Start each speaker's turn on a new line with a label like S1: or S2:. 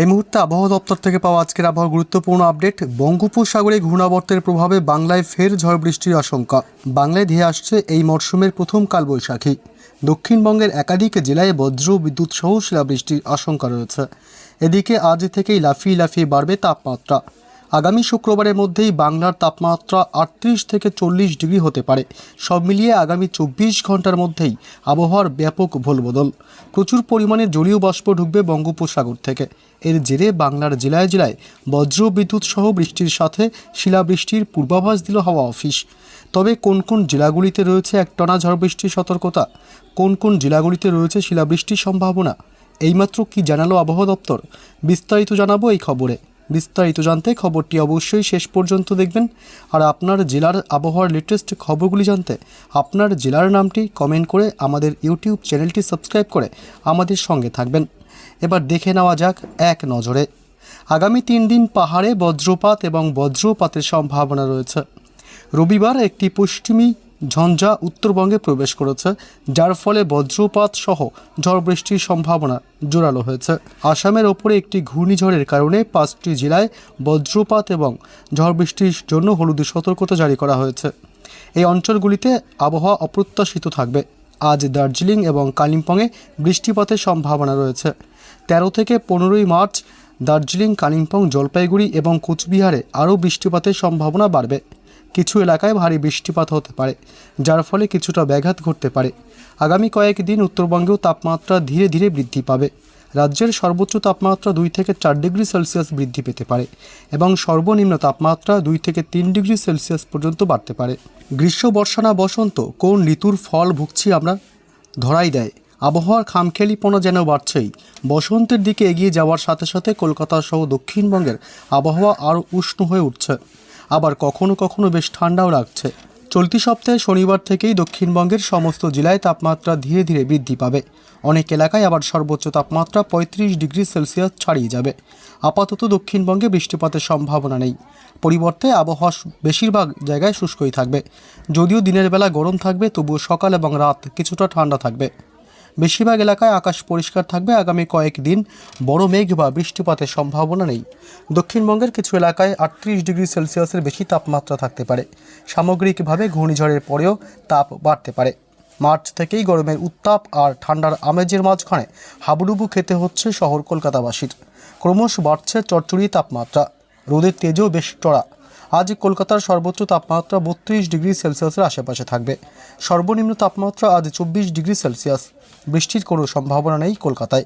S1: এই মুহূর্তে আবহাওয়া দপ্তর থেকে পাওয়া আজকের আবহাওয়ার গুরুত্বপূর্ণ আপডেট, বঙ্গোপসাগরে ঘূর্ণাবর্তের প্রভাবে বাংলায় ফের ঝড় বৃষ্টির আশঙ্কা। বাংলায় ধেয়ে আসছে এই মরশুমের প্রথম কালবৈশাখী। দক্ষিণবঙ্গের একাধিক জেলায় বজ্র বিদ্যুৎ সহ শিলাবৃষ্টির আশঙ্কা রয়েছে। এদিকে আজ থেকেই লাফিয়ে লাফিয়ে বাড়বে তাপমাত্রা। আগামী শুক্রবারের মধ্যেই বাংলার তাপমাত্রা আটত্রিশ থেকে চল্লিশ ডিগ্রি হতে পারে। সব মিলিয়ে আগামী চব্বিশ ঘণ্টার মধ্যেই আবহাওয়ার ব্যাপক ভোলবদল। প্রচুর পরিমাণে জলীয় বাষ্প ঢুকবে বঙ্গোপসাগর থেকে। এর জেরে বাংলার জেলায় জেলায় বজ্র বিদ্যুৎ সহ বৃষ্টির সাথে শিলাবৃষ্টির পূর্বাভাস দিল হাওয়া অফিস। তবে কোন কোন জেলাগুলিতে রয়েছে একটানা ঝড় বৃষ্টির সতর্কতা? কোন কোন জেলাগুলিতে রয়েছে শিলাবৃষ্টির সম্ভাবনা? এইমাত্র কি জানালো আবহাওয়া দপ্তর? বিস্তারিত জানাব এই খবরে। বিস্তারিত জানতে খবরটি অবশ্যই শেষ পর্যন্ত দেখবেন। আর আপনার জেলার আবহাওয়ার লেটেস্ট খবরগুলি জানতে আপনার জেলার নামটি কমেন্ট করে আমাদের ইউটিউব চ্যানেলটি সাবস্ক্রাইব করে আমাদের সঙ্গে থাকবেন। এবার দেখে নেওয়া যাক এক নজরে। আগামী তিন দিন পাহাড়ে বজ্রপাত এবং বজ্রপাতের সম্ভাবনা রয়েছে। রবিবার একটি পশ্চিমী ঝঞ্ঝা উত্তরবঙ্গে প্রবেশ করেছে, যার ফলে বজ্রপাত সহ ঝড় বৃষ্টির সম্ভাবনা জোরালো হয়েছে। আসামের ওপরে একটি ঘূর্ণিঝড়ের কারণে পাঁচটি জেলায় বজ্রপাত এবং ঝড় বৃষ্টির জন্য হলুদ সতর্কতা জারি করা হয়েছে। এই অঞ্চলগুলিতে আবহাওয়া অপ্রত্যাশিত থাকবে। আজ দার্জিলিং এবং কালিম্পংয়ে বৃষ্টিপাতের সম্ভাবনা রয়েছে। তেরো থেকে পনেরোই মার্চ দার্জিলিং, কালিম্পং, জলপাইগুড়ি এবং কোচবিহারে আরও বৃষ্টিপাতের সম্ভাবনা বাড়বে। কিছু এলাকায় ভারী বৃষ্টিপাত হতে পারে, যার ফলে কিছুটা ব্যাঘাত ঘটতে পারে। আগামী কয়েকদিন উত্তরবঙ্গেও তাপমাত্রা ধীরে ধীরে বৃদ্ধি পাবে। রাজ্যের সর্বোচ্চ তাপমাত্রা দুই থেকে চার ডিগ্রি সেলসিয়াস বৃদ্ধি পেতে পারে এবং সর্বনিম্ন তাপমাত্রা দুই থেকে তিন ডিগ্রি সেলসিয়াস পর্যন্ত বাড়তে পারে। গ্রীষ্ম, বর্ষা না বসন্ত, কোন ঋতুর ফল ভুগছি আমরা? ধরাই দেয়। আবহাওয়ার খামখেয়ালিপনা যেন বাড়ছেই। বসন্তের দিকে এগিয়ে যাওয়ার সাথে সাথে কলকাতা সহ দক্ষিণবঙ্গের আবহাওয়া আরও উষ্ণ হয়ে উঠছে। আবার কখনো কখনো বেশ ঠান্ডাও লাগছে। চলতি সপ্তাহে শনিবার থেকেই দক্ষিণবঙ্গের সমস্ত জেলায় তাপমাত্রা ধীরে ধীরে বৃদ্ধি পাবে। অনেক এলাকায় আবার সর্বোচ্চ তাপমাত্রা পঁয়ত্রিশ ডিগ্রি সেলসিয়াস ছাড়িয়ে যাবে। আপাতত দক্ষিণবঙ্গে বৃষ্টিপাতের সম্ভাবনা নেই। পরিবর্তে আবহাওয়া বেশিরভাগ জায়গায় শুষ্কই থাকবে। যদিও দিনের বেলা গরম থাকবে, তবুও সকাল এবং রাত কিছুটা ঠান্ডা থাকবে। বেশিরভাগ এলাকায় আকাশ পরিষ্কার থাকবে আগামী কয়েকদিন বড় মেঘ বা বৃষ্টিপাতের সম্ভাবনা নেই। দক্ষিণবঙ্গের কিছু এলাকায় আটত্রিশ ডিগ্রি সেলসিয়াসের বেশি তাপমাত্রা থাকতে পারে। সামগ্রিকভাবে ঘূর্ণিঝড়ের পরেও তাপ বাড়তে পারে। মার্চ থেকেই গরমের উত্তাপ আর ঠান্ডার আমেজের মাঝখানে হাবুডুবু খেতে হচ্ছে শহর কলকাতাবাসীর। ক্রমশ বাড়ছে চটচড়ি তাপমাত্রা। রোদের তেজও বেশ চড়া। আজ কলকাতার সর্বোচ্চ তাপমাত্রা বত্রিশ ডিগ্রি সেলসিয়াসের আশেপাশে থাকবে। সর্বনিম্ন তাপমাত্রা আজ চব্বিশ ডিগ্রি সেলসিয়াস। বৃষ্টির কোনো সম্ভাবনা নেই কলকাতায়।